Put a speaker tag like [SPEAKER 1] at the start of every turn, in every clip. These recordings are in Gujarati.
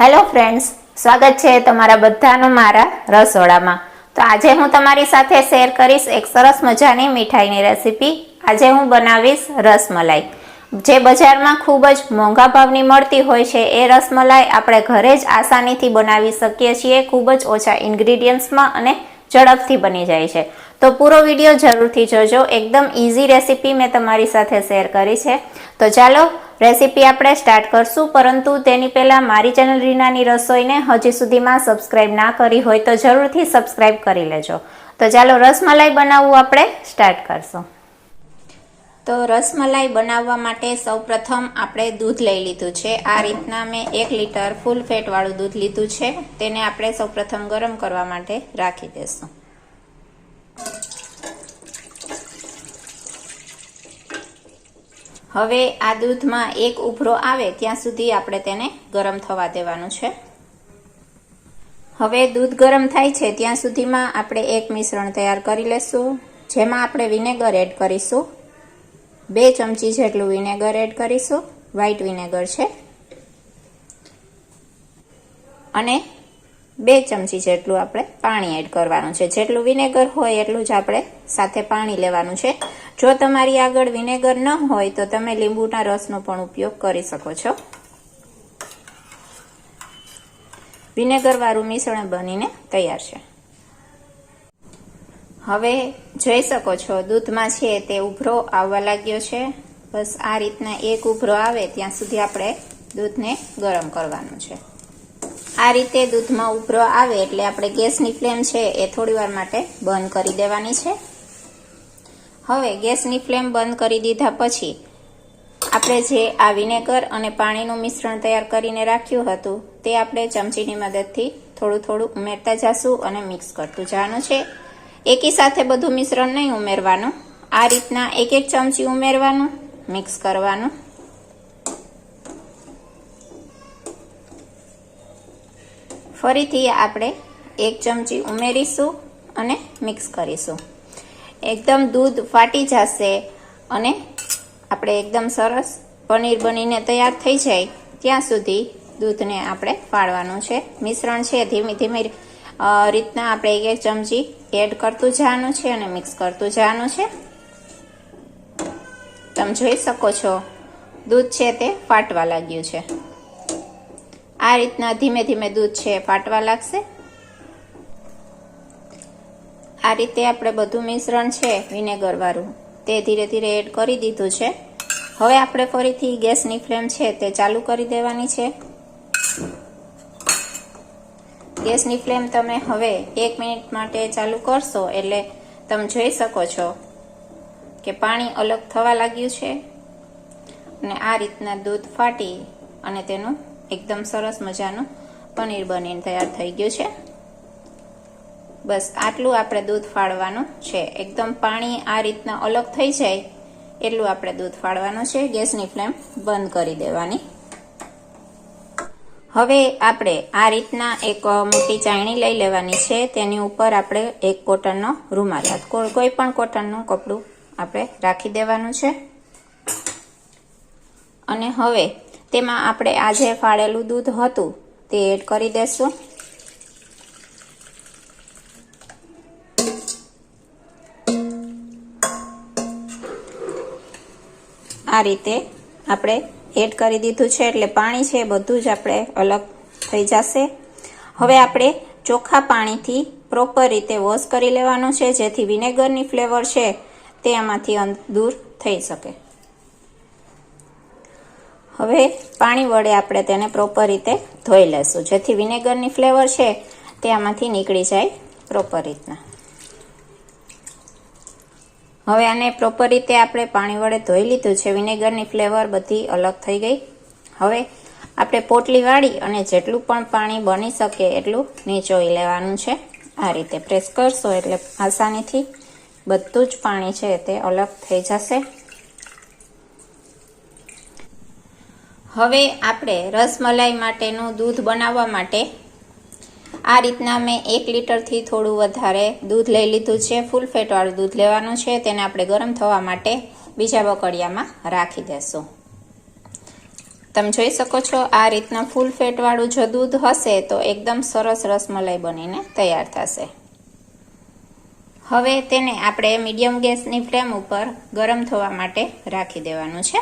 [SPEAKER 1] હેલો ફ્રેન્ડ્સ, સ્વાગત છે તમારા બધાનું મારા રસોડામાં. તો આજે હું તમારી સાથે શેર કરીશ એક સરસ મજાની મીઠાઈની રેસીપી. આજે હું બનાવીશ રસમલાઈ. જે બજારમાં ખૂબ જ મોંઘા ભાવની મળતી હોય છે, એ રસમલાઈ આપણે ઘરે જ આસાનીથી બનાવી શકીએ છીએ, ખૂબ જ ઓછા ઇન્ગ્રીડિયન્ટ્સમાં અને ઝડપથી બની જાય છે. તો પૂરો વીડિયો જરૂરથી જોજો. એકદમ ઇઝી રેસીપી મેં તમારી સાથે શેર કરી છે. તો ચાલો રેસીપી આપણે સ્ટાર્ટ કરશું, પરંતુ તેની પહેલાં મારી ચેનલ રીનાની રસોઈને હજી સુધીમાં સબસ્ક્રાઇબ ના કરી હોય તો જરૂરથી સબસ્ક્રાઇબ કરી લેજો. તો ચાલો રસમલાઈ બનાવવું આપણે સ્ટાર્ટ કરશું. તો રસમલાઈ બનાવવા માટે સૌપ્રથમ આપણે દૂધ લઈ લીધું છે. આ રીતના મેં એક લીટર ફૂલ ફેટવાળું દૂધ લીધું છે. તેને આપણે સૌપ્રથમ ગરમ કરવા માટે રાખી દઈશું. હવે આ દૂધમાં એક ઉભરો આવે ત્યાં સુધી આપણે તેને ગરમ થવા દેવાનું છે. હવે દૂધ ગરમ થાય છે ત્યાં સુધીમાં આપણે એક મિશ્રણ તૈયાર કરી લેશું, જેમાં આપણે વિનેગર એડ કરીશું. બે ચમચી જેટલું વિનેગર એડ કરીશું, વ્હાઈટ વિનેગર છે. અને બે ચમચી જેટલું આપણે પાણી એડ કરવાનું છે. જેટલું વિનેગર હોય એટલું જ આપણે સાથે પાણી લેવાનું છે. જો તમારી આગળ વિનેગર ન હોય તો તમે લીંબુના રસનો પણ ઉપયોગ કરી શકો છો. વિનેગર વાળું મિશ્રણ બનીને તૈયાર છે. હવે જોઈ શકો છો, દૂધમાં છે તે ઉભરો આવવા લાગ્યો છે. બસ આ રીતના એક ઉભરો આવે ત્યાં સુધી આપણે દૂધને ગરમ કરવાનું છે. આ રીતે દૂધમાં ઉભરો આવે એટલે આપણે ગેસની ફ્લેમ છે એ થોડી વાર માટે બંધ કરી દેવાની છે. હવે ગેસની ફ્લેમ બંધ કરી દીધા પછી આપણે જે આ વિનેગર અને પાણીનું મિશ્રણ તૈયાર કરીને રાખ્યું હતું તે આપણે ચમચીની મદદથી થોડું થોડું ઉમેરતા જશું અને મિક્સ કરતું જવાનું છે. એકી સાથે બધું મિશ્રણ નહીં ઉમેરવાનું. આ રીતના એક એક ચમચી ઉમેરવાનું, મિક્સ કરવાનું. ફરીથી આપણે એક ચમચી ઉમેરીશું અને મિક્સ કરીશું. એકદમ દૂધ ફાટી જશે અને આપણે એકદમ સરસ પનીર બનીને તૈયાર થઈ જાય ત્યાં સુધી દૂધને આપણે ફાળવાનું છે. મિશ્રણ છે, ધીમે ધીમે રીતના આપણે એક એક ચમચી એડ કરતું જવાનું છે અને મિક્સ કરતું જવાનું છે. તમે જોઈ શકો છો, દૂધ છે તે ફાટવા લાગ્યું છે. આ રીતના ધીમે ધીમે દૂધ છે ફાટવા લાગશે. આ રીતે આપણે બધું મિશ્રણ છે, વિનેગરવાળું. તે ધીરે ધીરે એડ કરી દીધું છે. હવે આપણે ફરીથી ગેસની ફ્લેમ છે તે ચાલુ કરી દેવાની છે. ગેસની ફ્લેમ તમે હવે એક મિનિટ માટે ચાલુ કરશો એટલે તમે જોઈ શકો છો કે પાણી અલગ થવા લાગ્યું છે અને આ રીતના દૂધ ફાટી અને તેનું એકદમ સરસ મજાનું પનીર બનીને તૈયાર થઈ ગયું છે. બસ આટલું આપણે દૂધ ફાળવાનું છે. એકદમ પાણી આ રીતના અલગ થઈ જાય એટલું આપણે દૂધ ફાળવાનું છે. ગેસની ફ્લેમ બંધ કરી દેવાની. હવે આપણે આ રીતના એક મોટી ચાયણી લઈ લેવાની છે. તેની ઉપર આપણે એક કોટનનો રૂમાલ કોઈ પણ કોટનનું કપડું આપણે રાખી દેવાનું છે. અને હવે તેમાં આપણે આજે ફાળેલું દૂધ હતું તે એડ કરી દેશું. આ રીતે આપણે એડ કરી દીધું છે એટલે પાણી છે બધું જ આપણે અલગ થઈ જશે. હવે આપણે ચોખ્ખા પાણીથી પ્રોપર રીતે વોશ કરી લેવાનું છે, જેથી વિનેગરની ફ્લેવર છે તે આમાંથી દૂર થઈ શકે. હવે પાણી વડે આપણે તેને પ્રોપર રીતે ધોઈ લેશું. જેથી વિનેગરની ફ્લેવર છે તે આમાંથી નીકળી જાય પ્રોપર રીતના. હવે આને પ્રોપર રીતે આપણે પાણી વડે ધોઈ લીધું છે. વિનેગરની ફ્લેવર બધી અલગ થઈ ગઈ. હવે આપણે પોટલી વાળી અને જેટલું પણ પાણી બની શકે એટલું નીચોઈ લેવાનું છે. આ રીતે પ્રેસ કરશો એટલે આસાનીથી બધું જ પાણી છે તે અલગ થઈ જશે. હવે આપણે રસમલાઈ માટેનું દૂધ બનાવવા માટે આ રીતના મેં એક લીટરથી થોડું વધારે દૂધ લઈ લીધું છે. ફૂલ ફેટવાળું દૂધ લેવાનું છે. તેને આપણે ગરમ થવા માટે બીજા બકડિયામાં રાખી દેશું. તમે જોઈ શકો છો, આ રીતના ફૂલ ફેટવાળું જો દૂધ હશે તો એકદમ સરસ રસમલાઈ બનીને તૈયાર થશે. હવે તેને આપણે મીડિયમ ગેસની ફ્લેમ ઉપર ગરમ થવા માટે રાખી દેવાનું છે.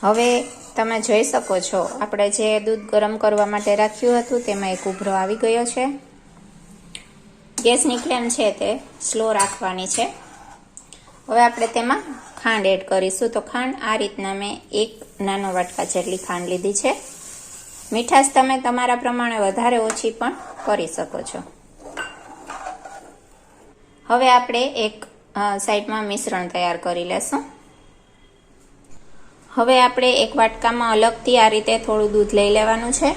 [SPEAKER 1] હવે તમે જોઈ શકો છો, આપણે જે દૂધ ગરમ કરવા માટે રાખ્યું હતું તેમાં એક ઉભરો આવી ગયો છે. ગેસની ફ્લેમ છે તે સ્લો રાખવાની છે. હવે આપણે તેમાં ખાંડ એડ કરીશું. તો ખાંડ આ રીતના મેં એક નાનો વાટકા જેટલી ખાંડ લીધી છે. મીઠાશ તમે તમારા પ્રમાણે વધારે ઓછી પણ કરી શકો છો. હવે આપણે એક સાઈડમાં મિશ્રણ તૈયાર કરી લેશું. હવે આપણે એક વાટકામાં અલગથી આ રીતે થોડું દૂધ લઈ લેવાનું છે.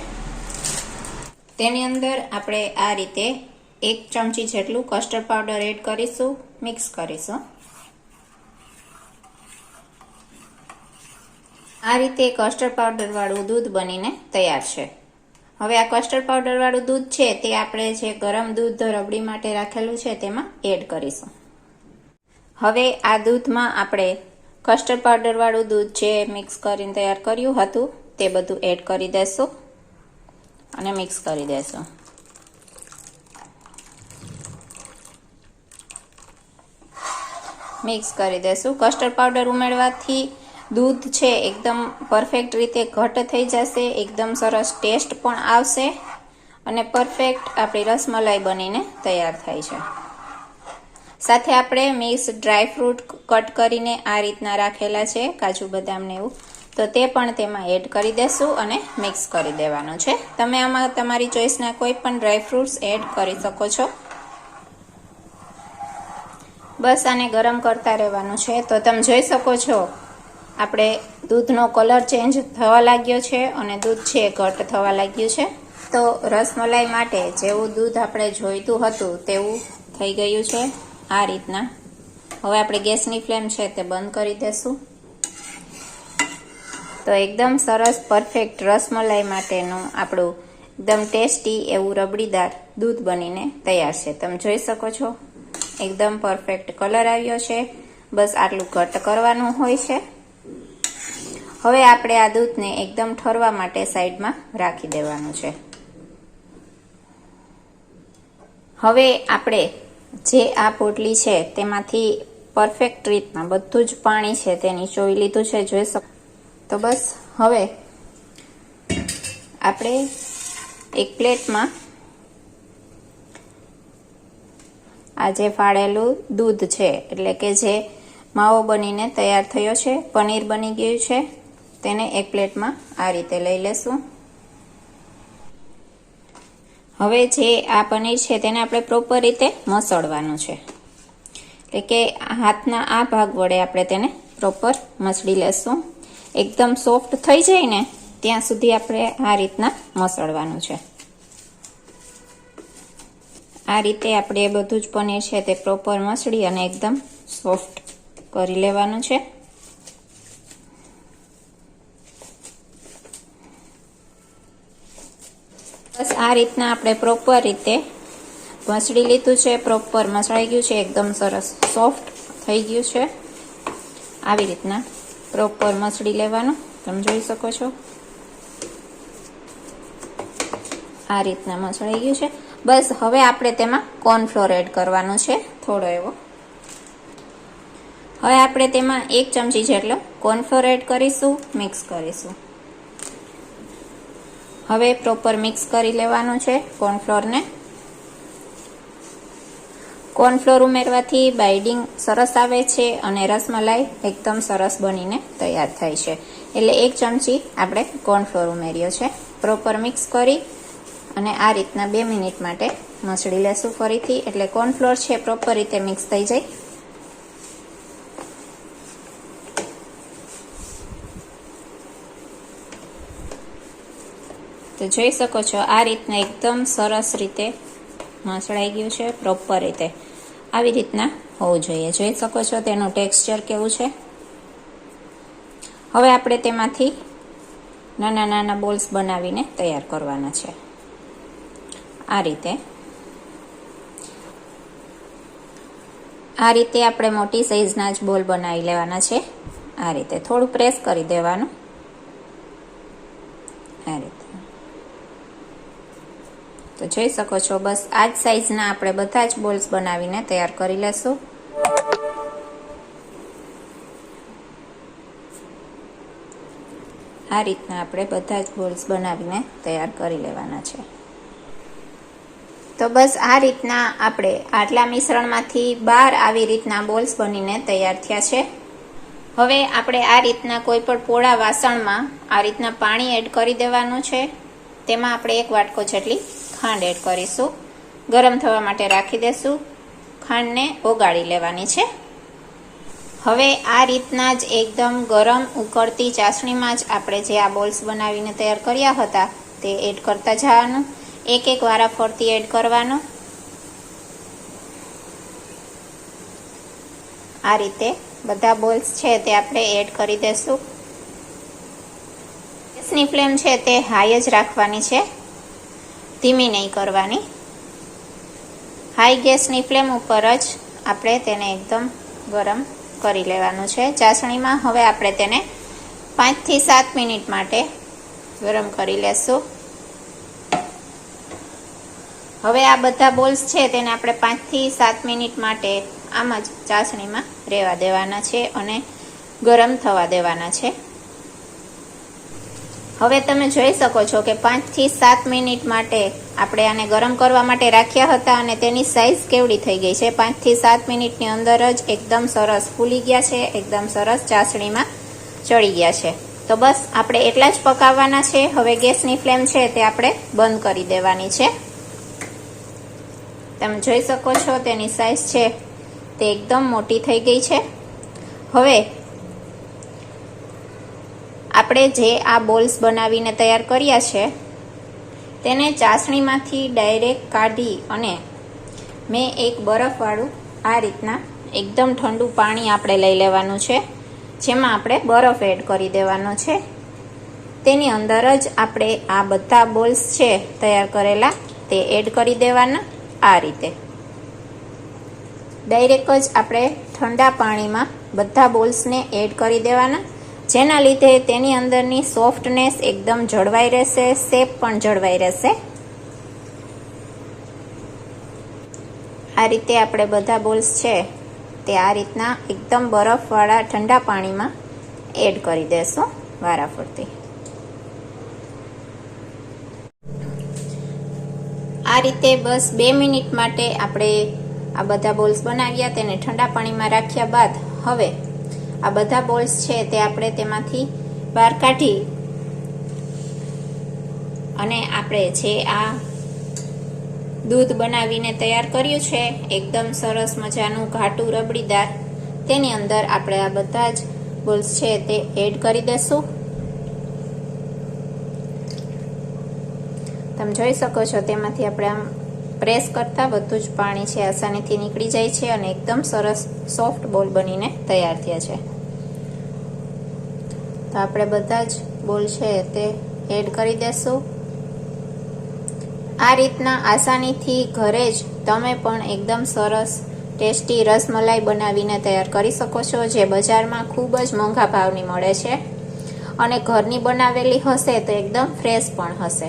[SPEAKER 1] તેની અંદર આપણે આ રીતે એક ચમચી જેટલું કસ્ટર્ડ પાવડર એડ કરીશું મિક્સ કરીશું. આ રીતે કસ્ટર્ડ પાવડરવાળું દૂધ બનીને તૈયાર છે. હવે આ કસ્ટર્ડ પાવડરવાળું દૂધ છે તે આપણે જે ગરમ દૂધ રબડી માટે રાખેલું છે તેમાં એડ કરીશું. હવે આ દૂધમાં આપણે કસ્ટર્ડ પાવડરવાળું દૂધ જે મિક્સ કરીને તૈયાર કર્યું હતું, તે બધું એડ કરી દેશું અને મિક્સ કરી દેશું. મિક્સ કરી દેશું. કસ્ટર્ડ પાવડર ઉમેરવાથી દૂધ છે એકદમ પરફેક્ટ રીતે ઘટ થઈ જશે, એકદમ સરસ ટેસ્ટ પણ આવશે અને પરફેક્ટ આપણી રસમલાઈ બનીને તૈયાર થાય છે. સાથે આપણે મિક્સ ડ્રાય ફ્રૂટ કટ કરીને આ રીતના રાખેલા છે, કાજુ બદામને એવું. તો તે પણ તેમાં એડ કરી દેશું અને મિક્સ કરી દેવાનું છે. તમે આમાં તમારી ચોઈસના કોઈ પણ ડ્રાય ફ્રૂટ્સ એડ કરી શકો છો. બસ આને ગરમ કરતા રહેવાનું છે. તો તમે જોઈ શકો છો, આપણે દૂધનો કલર ચેન્જ થવા લાગ્યો છે અને દૂધ છે ઘટ થવા લાગ્યું છે. તો રસમલાઈ માટે જેવું દૂધ આપણે જોઈતું હતું, તેવું થઈ ગયું છે. આ રીતના. હવે આપણે ગેસની ફ્લેમ છે તે બંધ કરી દેશું. તો એકદમ સરસ, પરફેક્ટ રસમલાઈ માટેનું આપણું એકદમ ટેસ્ટી એવું રબડીદાર દૂધ બનીને તૈયાર છે. તમે જોઈ શકો છો, એકદમ પરફેક્ટ કલર આવ્યો છે. બસ આટલું ઘટ કરવાનું હોય છે. હવે આપણે આ દૂધને એકદમ ઠરવા માટે સાઈડમાં રાખી દેવાનું છે. હવે આપણે જે આ પોટલી છે, તેમાંથી પરફેક્ટ રીતના બધું જ પાણી છે તે નીચોવી લીધું છે, જોઈ શકો. તો બસ, હવે આપણે એક પ્લેટમાં આ જે ફાળેલું દૂધ છે, એટલે કે જે માવો બનીને તૈયાર થયો છે, પનીર બની ગયું છે, તેને એક પ્લેટમાં આ રીતે લઈ લેશું. હવે જે આ પનીર છે તેને આપણે પ્રોપર રીતે મસળવાનું છે. એટલે કે હાથના આ ભાગ વડે આપણે તેને પ્રોપર મસળી લેશું. એકદમ સોફ્ટ થઈ જાય ને, ત્યાં સુધી આપણે આ રીતના મસળવાનું છે. આ રીતે આપણે બધું જ પનીર છે તે પ્રોપર મસળી અને એકદમ સોફ્ટ કરી લેવાનું છે. બસ આ રીતના આપણે પ્રોપર રીતે મસળી લીધું છે પ્રોપર મસળાઈ ગયું છે, એકદમ સરસ સોફ્ટ થઈ ગયું છે. આવી રીતના પ્રોપર મસળી લેવાનું, તમે જોઈ શકો છો. આ રીતના મસળાઈ ગયું છે. બસ હવે આપણે તેમાં કોર્નફ્લોર એડ કરવાનો છે, થોડો એવો. હવે આપણે તેમાં એક ચમચી જેટલો કોર્નફ્લોર એડ કરીશું મિક્સ કરીશું. હવે પ્રોપર મિક્સ કરી લેવાનું છે કોર્નફ્લોરને કોર્નફ્લોર ઉમેરવાથી બાઇડિંગ સરસ આવે છે અને રસમલાઈ એકદમ સરસ બનીને તૈયાર થાય છે. એટલે એક ચમચી આપણે કોર્નફ્લોર ઉમેર્યો છે. પ્રોપર મિક્સ કરી અને આ રીતના બે મિનિટ માટે મસળી લેશું ફરીથી. એટલે કોર્નફ્લોર છે પ્રોપર રીતે મિક્સ થઈ જાય. તો જોઈ શકો છો, આ રીતના એકદમ સરસ રીતે મસળાઈ ગયું છે પ્રોપર રીતે. આવી રીતના હોવું જોઈએ. જોઈ શકો છો તેનું ટેક્સચર કેવું છે. હવે આપણે તેમાંથી નાના નાના બોલ્સ બનાવીને તૈયાર કરવાના છે. આ રીતે. આ રીતે આપણે મોટી સાઈઝના જ બોલ બનાવી લેવાના છે. આ રીતે થોડું પ્રેસ કરી દેવાનું. આ રીતે. તો જોઈ શકો છો, બસ આ જ સાઈઝના આપણે બધા જ બોલ્સ બનાવીને તૈયાર કરી લેશું. આ રીતના આપણે બધા જ બોલ્સ બનાવીને તૈયાર કરી લેવાના છે. તો બસ આ રીતના આપણે આટલા મિશ્રણમાંથી બાર આવી રીતના બોલ્સ બનીને તૈયાર થયા છે. હવે આપણે આ રીતના કોઈ પણ પોળા વાસણમાં આ રીતના પાણી એડ કરી દેવાનું છે. તેમાં આપણે એક વાટકો જેટલી ખાંડ એડ કરીશું. ગરમ થવા માટે રાખી દેશું. ખાંડને ઓગાળી લેવાની છે. હવે આ રીતના જ એકદમ ગરમ ઉકળતી ચાસણીમાં જ આપણે જે આ બોલ્સ બનાવીને તૈયાર કર્યા હતા, તે એડ કરતા જવાનું. એક એક વારા ફરતી એડ કરવાનું. આ રીતે બધા બોલ્સ છે તે આપણે એડ કરી દેશું. ગેસની ફ્લેમ છે તે હાઈ જ રાખવાની છે. ધીમી નહીં કરવાની. હાઈ ગેસની ફ્લેમ ઉપર જ આપણે તેને એકદમ ગરમ કરી લેવાનું છે. ચાસણીમાં હવે આપણે તેને પાંચથી સાત મિનિટ માટે ગરમ કરી લેશું. હવે આ બધા બોલ્સ છે તેને આપણે પાંચથી સાત મિનિટ માટે આમ જ ચાસણીમાં રહેવા દેવાના છે અને ગરમ થવા દેવાના છે. હવે તમે જોઈ શકો છો કે પાંચથી સાત મિનિટ માટે આપણે આને ગરમ કરવા માટે રાખ્યા હતા અને તેની સાઈઝ કેવડી થઈ ગઈ છે? પાંચથી સાત મિનિટની અંદર જ એકદમ સરસ ફૂલી ગયા છે, એકદમ સરસ ચાસણીમાં ચડી ગયા છે. તો બસ, આપણે એટલા જ પકાવવાના છે. હવે ગેસની ફ્લેમ છે તે આપણે બંધ કરી દેવાની છે. તમે જોઈ શકો છો તેની સાઈઝ છે તે એકદમ મોટી થઈ ગઈ છે. હવે આપણે જે આ બોલ્સ બનાવીને તૈયાર કર્યા છે, તેને ચાસણીમાંથી ડાયરેક્ટ કાઢી અને મેં એક બરફવાળું આ રીતના એકદમ ઠંડુ પાણી આપણે લઈ લેવાનું છે, જેમાં આપણે બરફ એડ કરી દેવાનો છે. તેની અંદર જ આપણે આ બધા બોલ્સ છે તૈયાર કરેલા, તે એડ કરી દેવાના આ રીતે. ડાયરેક્ટ જ આપણે ઠંડા પાણીમાં બધા બોલ્સને એડ કરી દેવાના. જેના લીધે તેની અંદરની સોફ્ટનેસ એકદમ જળવાઈ રહેશે, શેપ પણ જળવાઈ રહેશે. આ રીતે આપણે બધા બોલ્સ છે તે આ રીતના એકદમ બરફવાળા ઠંડા પાણીમાં એડ કરી દેશું વારાફરતી આ રીતે બસ બે મિનિટ માટે આપણે આ બધા બોલ્સ બનાવ્યા, તેને ઠંડા પાણીમાં રાખ્યા બાદ હવે આ બધા બોલ્સ છે તે આપણે તેમાંથી બહાર કાઢી અને આપણે જે આ દૂધ બનાવીને તૈયાર કર્યું છે, એકદમ સરસ મજાનું ઘાટું રબડીદાર, તેની અંદર આપણે આ બધા જ બોલ્સ છે તે એડ કરી દઈશું તમે જોઈ શકો છો તેમાંથી આપણે આમ પ્રેસ કરતાં બધું જ પાણી છે, આસાનીથી નીકળી જાય છે અને એકદમ સરસ સોફ્ટ બોલ બનીને તૈયાર થયા છે. તો આપણે બધા જ બોલ છે તે એડ કરી દેશું. આ રીતના આસાનીથી ઘરે જ તમે પણ એકદમ સરસ, ટેસ્ટી રસમલાઈ બનાવીને તૈયાર કરી શકો છો, જે બજારમાં ખૂબ જ મોંઘા ભાવની મળે છે. અને ઘરની બનાવેલી હશે તો એકદમ ફ્રેશ પણ હશે.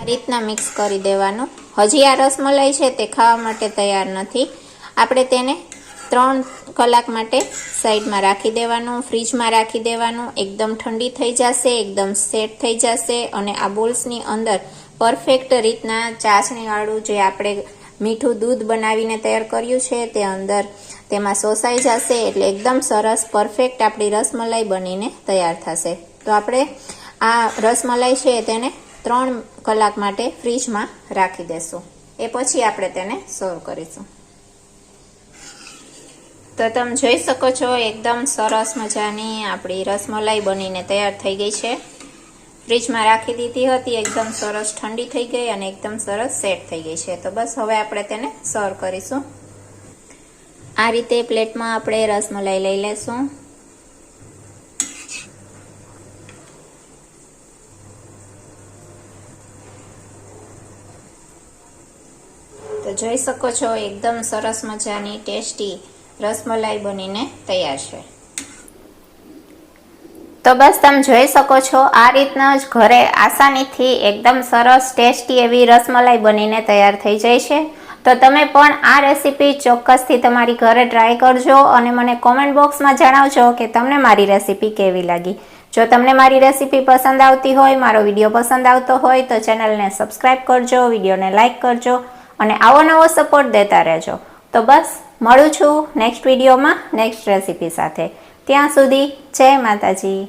[SPEAKER 1] આ રીતના મિક્સ કરી દેવાનું. હજી આ રસમલાઈ છે તે ખાવા માટે તૈયાર નથી. આપણે તેને ત્રણ કલાક માટે સાઈડમાં રાખી દેવાનું, ફ્રીજમાં રાખી દેવાનું, એકદમ ઠંડી થઈ જશે, એકદમ સેટ થઈ જશે અને આ બોલ્સની અંદર પરફેક્ટ રીતના ચાસણીવાળું જે આપણે મીઠું દૂધ બનાવીને તૈયાર કર્યું છે તે અંદર તેમાં સોસાઈ જશે એટલે એકદમ સરસ પરફેક્ટ આપણી રસમલાઈ બનીને તૈયાર થશે. તો આપણે આ રસમલાઈ છે તેને ત્રણ કલાક માટે ફ્રીજમાં રાખી દેશું. એ પછી આપણે તેને સર્વ કરીશું. તો તમે જોઈ શકો છો, એકદમ સરસ મજાની આપણી રસમલાઈ બનીને તૈયાર થઈ ગઈ છે. ફ્રીજમાં રાખી દીધી હતી, એકદમ સરસ ઠંડી થઈ ગઈ અને એકદમ સરસ સેટ થઈ ગઈ છે. તો બસ હવે આપણે તેને સર્વ કરીશું. આ રીતે પ્લેટમાં આપણે રસમલાઈ લઈ લેશું. તો જોઈ શકો છો, એકદમ સરસ મજાની ટેસ્ટી રસમલાઈ બનીને તૈયાર છે. તો બસ તમે જોઈ શકો છો, આ રીતના જ ઘરે આસાનીથી એકદમ સરસ, ટેસ્ટી એવી રસમલાઈ બનીને તૈયાર થઈ જાય છે. તો તમે પણ આ રેસીપી ચોક્કસથી તમારી ઘરે ટ્રાય કરજો અને મને કોમેન્ટ બોક્સમાં જણાવજો કે તમને મારી રેસીપી કેવી લાગી. જો તમને મારી રેસીપી પસંદ આવતી હોય, મારો વીડિયો પસંદ આવતો હોય, તો ચેનલને સબસ્ક્રાઈબ કરજો, વિડીયોને લાઇક કરજો અને આવો નવો સપોર્ટ દેતા રહેજો. તો બસ. મળું છું નેક્સ્ટ વિડીયોમાં નેક્સ્ટ રેસીપી સાથે. ત્યાં સુધી જય માતાજી.